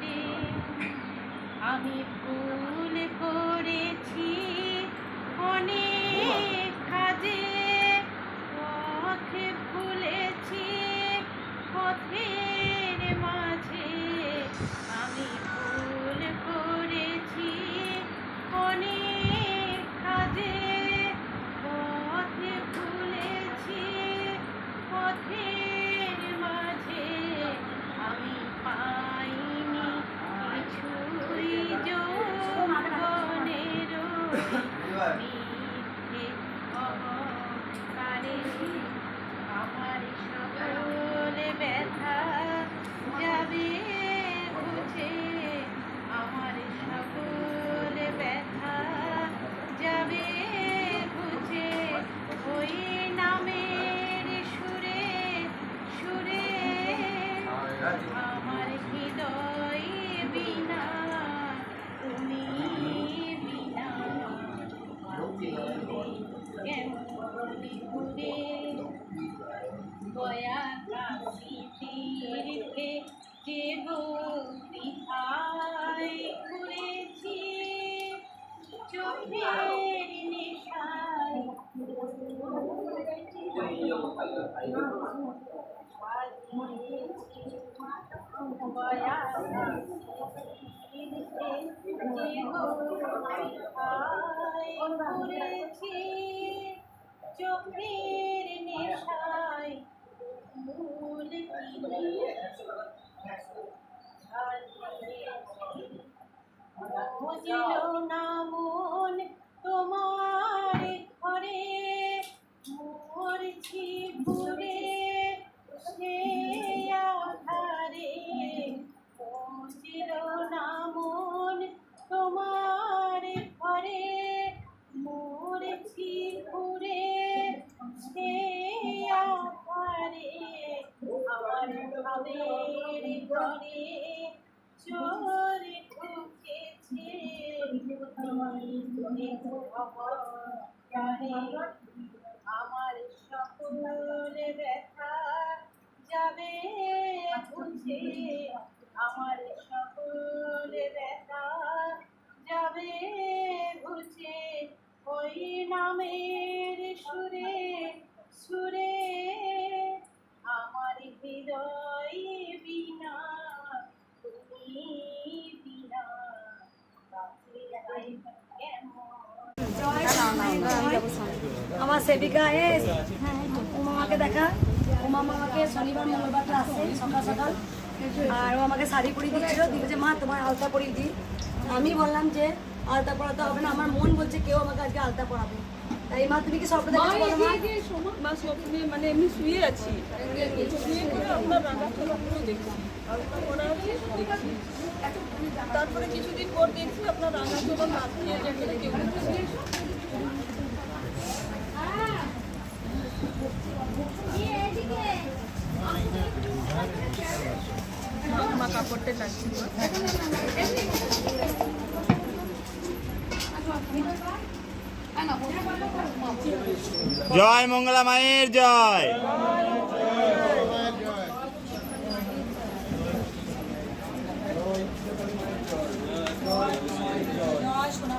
ঘুরে আমি ভুল করেছি। অনেক কাজে পথে ভুলেছি পথের হৃদয় বিনা তুমি বিনা ঘুরে দয়া কাশিতে যে বৃথায় ঘুরেছি। চোখের নেশায় ঘুরেছি চোখের নেশায় মূল বুঝিল আমার আমার সেবিকা এস উমামাকে দেখা। উমা মামাকে শনিবার মঙ্গলবারটা আসে সকাল সকাল। আর ও আমাকে শাড়ি পরিয়ে দিচ্ছিল। দিল যে মা তোমার আলতা পরিয়ে দিই। আমি বললাম যে আলতা পরাতে হবে না। আমার মন বলছে কেউ আমাকে আজকে আলতা পরাবে। তাই মা তুমি কি স্বপ্ন দেখেছ মা মা? স্বপ্নে মানে এমনি শুয়ে আছি। শুয়ে আপনার দেখছি। তারপরে কিছুদিন পর দেখছি আপনার রান্না খেয়ে যেখানে কেউ জয় মঙ্গলা মায়ের জয়। জয় সোনা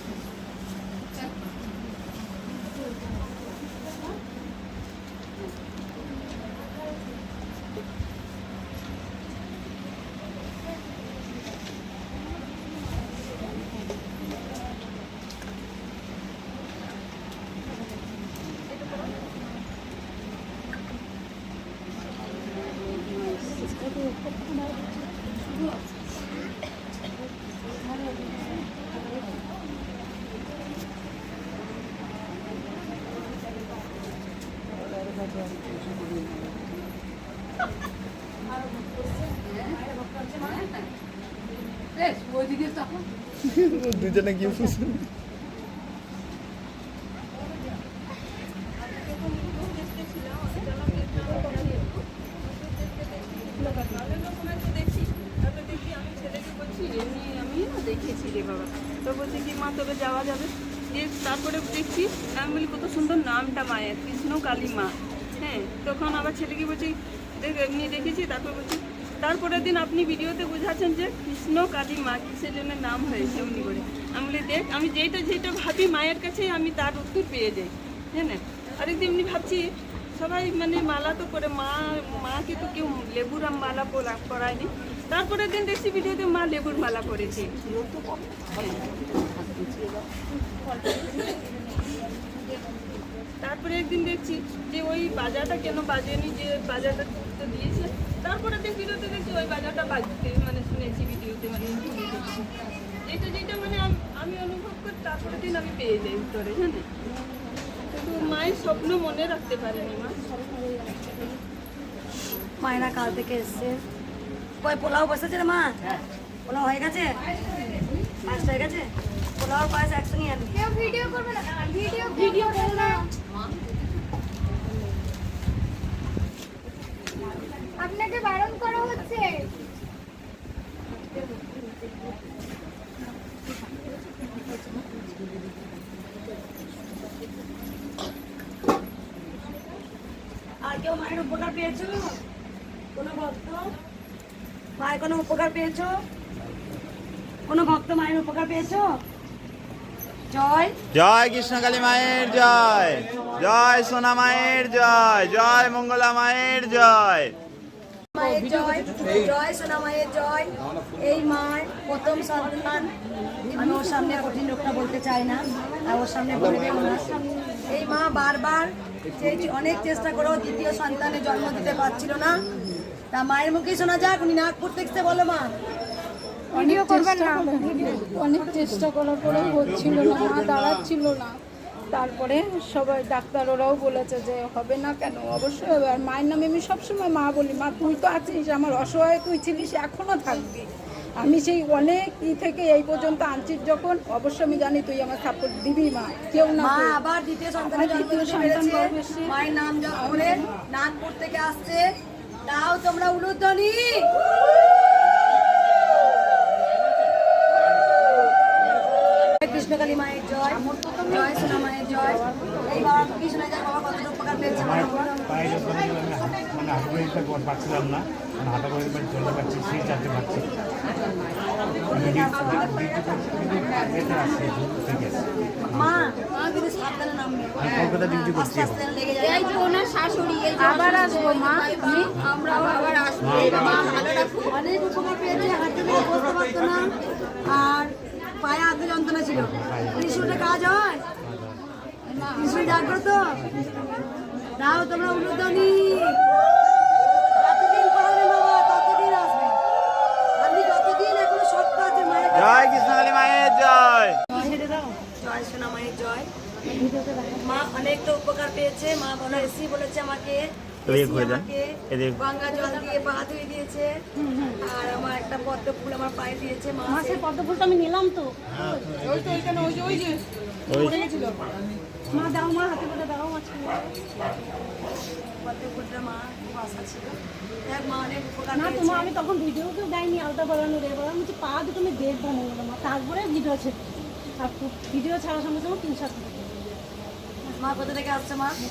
দুজনে গিয়ে ফুসু দেখেছি রে বাবা তো মা যাওয়া যাবে তারপরে দেখছি আমি বলি কত সুন্দর নামটা মায়ের কৃষ্ণ কালী মা হ্যাঁ তখন আবার ছেলেকে বলছি এমনি দেখেছি, তারপর বলছি তারপরের দিন আপনি ভিডিওতে বোঝাচ্ছেন যে কৃষ্ণ কালী মা কিসের জন্য নাম হয়েছে এমনি করে আমি বলি, দেখ, আমি যেইটা যেইটা ভাবি মায়ের কাছে আমি তার উত্তর পেয়ে যাই। হ্যাঁ আরেকদিন এমনি ভাবছি, সবাই মানে মালা তো করে, মা, মাকে তো কেউ লেবুর মালা পরা, পরায়নি। তারপরের দিন দেখছি ভিডিওতে মা লেবুর মালা করেছে তারপরে একদিন দেখছি যে ওই বাজারটা কেন বাজেনি যে বাজারটা করতে দিয়েছে। তারপরে দেখ ভিডিওতে দেখছি ওই বাজারটা বাজতে মানে শুনেছি ভিডিওতে মানে যেটা যেটা মানে আম- আমি অনুভব করি তারপরে দিন আমি পেয়ে যাই উত্তরে হ্যাঁ কিন্তু মায়ের স্বপ্ন মনে রাখতে পারেনি মা। মায়েরা কাল থেকে এসছে। কই পোলাও বসেছে রে মা? পোলাও হয়ে গেছে? হয়ে গেছে? পোলাও পায়েস একসঙ্গে আনবি কেউ ভিডিও করবে না। ভিডিও ভিডিও করবে না। আপনাকে বারণ করা হচ্ছে। আর কেউ মায়ের উপকার পেয়েছ? কোনো ভক্ত? মায়ের কোনো উপকার পেয়েছ? কোনো ভক্ত মায়ের উপকার পেয়েছ? জয়। জয় কৃষ্ণকালী মায়ের জয়। জয় সোনা মায়ের জয়। জয় মঙ্গলা মায়ের জয়। মায়ের জয় জয় সোনা মায়ের জয়। এই মায়ের প্রথম সন্তান। আমি ওর সামনে কঠিন লোকটা বলতে চাই না। আর ওর সামনে বলবে না। এই মা বারবার অনেক চেষ্টা করেও দ্বিতীয় সন্তানের জন্ম দিতে পারছিল না। তা মায়ের মুখেই শোনা যাক উনি নাগপুর থেকে বলো মা। ভিডিও করবেন না। অনেক চেষ্টা করার পরেও হচ্ছিল না মা দাঁড়াচ্ছিল না। তারপরে সবাই ডাক্তার ওরাও বলেছে যে হবে না কেন? অবশ্যই হবে। আর মায়ের নামে আমি সবসময় মা বলি মা তুই তো আছিস আমার অসহায় তুই ছিলিস এখনও থাকবি। আমি সেই অনেক ই থেকে এই পর্যন্ত আনছিস যখন অবশ্যই আমি জানি তুই আমার সাপোর্ট দিবি মা। কেউ না মা আবার দ্বিতীয় সন্তানের জন্ম দ্বিতীয় সন্তান মায়ের নাম যখন নাগপুর থেকে আসছে তাও তোমরা উলুধ্বনি। কৃষ্ণকালী মায়ের জয় জয় সোনা মায়ের জয়। এই বাবা কি শোনা যায় বাবা কত উপকার পেয়েছে মানে হাঁটা করে দিতে না মানে হাঁটা করে চলতে পারছি সেই চারটে পারছি মা কিন্তু সাবধানে নামবে। কলকাতা ডিউটি করছি এই যে ওনার শাশুড়ি এই যে আবার আসব মা আমি আমরা আবার আসব। মা ভালো রাখো অনেক উপকার পেয়েছে হাঁটতে থেকে বসতে পারতো না। আর পায়ে হাতে যন্ত্রণা ছিল। ত্রিশুলটা কাজ হয়? ত্রিশুল তোমরা যতদিন এখনও শক্ত আছে মায়ের জয় কৃষ্ণকালী মায়ের জয়। জয় সোনা মায়ের জয়। মা অনেক তো উপকার পেয়েছে। মা বলো এসি বলেছে আমাকে তো এ এসি হয়ে যান। এদিকে। গঙ্গা জল দিয়ে পা ধুয়ে দিয়েছে। আর আমার একটা পদ্ম ফুল আমার পায়ে দিয়েছে মা। সে পদ্ম ফুলটা আমি নিলাম তো। ওই তো ওইখানে ওই যে ওই যে ওই মা দাও মা হাতে করে দাও মা পদ্ম ফুলটা মা ছিল। দেখ মা অনেক উপকার না তোমার আমি তখন ভিডিওকেও দেয়নি আলতা বাড়ানো রে। বাড়ানো হচ্ছে পা দুটো আমি দেখব মনে হলো তারপরে ভিডিও ছেড়ে আর ভিডিও ছাড়ার সঙ্গে সঙ্গে তিন সাত মা কোথা থেকে আসছে মা? কি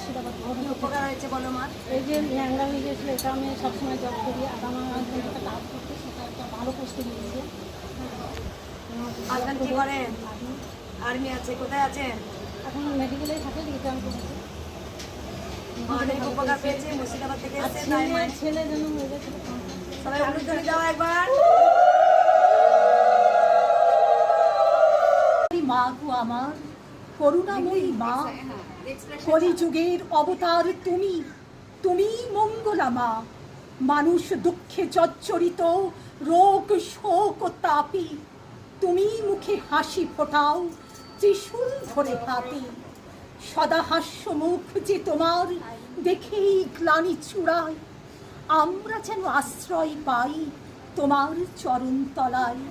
উপকার হয়েছে বলো মা? এই যে ল্যাংড়া হয়ে গেছিল এটা আমি সবসময় জব করি। আর আমার হাজব্যান্ড একটা কাজ করতে সেটা একটা ভালো পোস্টে দিয়েছে হাজব্যান্ড কি আর্মি আছে কোথায় আছেন এখন মেডিকেলে থাকে রিটার্ন করেছে অনেক উপকার পেয়েছে মুর্শিদাবাদ থেকে এসেছে তাই ছেলে মায়ের ছেলে যেন হয়ে সবাই উলুধ্বনি দাও একবার। মা গো আমার। করুণাময়ী মা কলিযুগের অবতার তুমি তুমি মঙ্গলা মা মানুষ দুঃখে জর্জরিত, রোগ শোক তাপি। তুমি মুখে হাসি ফোটাও, ত্রিশূল ধরে হাতে। সদা হাস্য মুখ যে তোমার, দেখেই গ্লানি চূড়ায়। আমরা যেন আশ্রয় পাই তোমার চরণ তলায়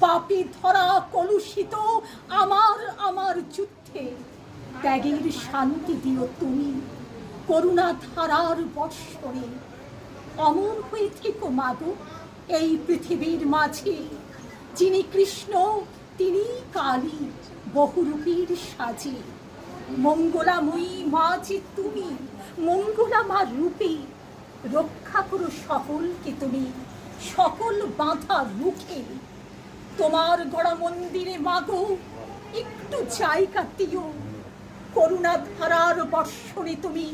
পাপে ধরা কলুষিত আমার আমার যুদ্ধে। ত্যাগের শান্তি দিও তুমি, করুণা ধারার বৎসরে অমর হয়ে থেকো মাগো, এই পৃথিবীর মাঝে। যিনি কৃষ্ণ, তিনি কালী, বহুরূপীর সাজে। মঙ্গলাময়ী মা যে তুমি মঙ্গলা মা রূপে। রক্ষা করো সকলকে তুমি, সকল বাধা রুখে তোমার গড়া মন্দিরে মাগো, একটু জায়গা দিও। করুণা ধারার বর্ষণে তুমি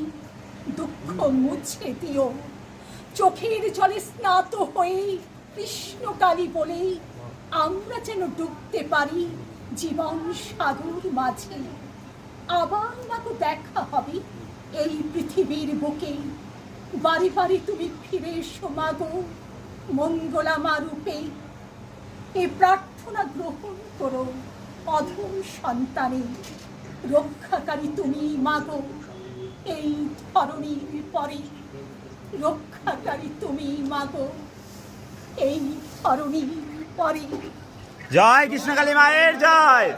দুঃখ মুছে দিও। চোখের জলে স্নাত হয়ে কৃষ্ণকালী বলে আমরা যেন ডুবতে পারি জীবন সাগর মাঝে। আবার মাগো দেখা হবে এই পৃথিবীর বুকে। বাড়ি বাড়ি তুমি ফিরে এসো মাগো, মঙ্গলামা রূপে এই প্রার্থনা গ্রহণ করো, অধম সন্তানে। রক্ষাকারী তুমি মাগো, এই ধরণীর পরে। রক্ষাকারী তুমি মাগো, এই ধরণীর পরে। জয় কৃষ্ণকালী মায়ের, জয়।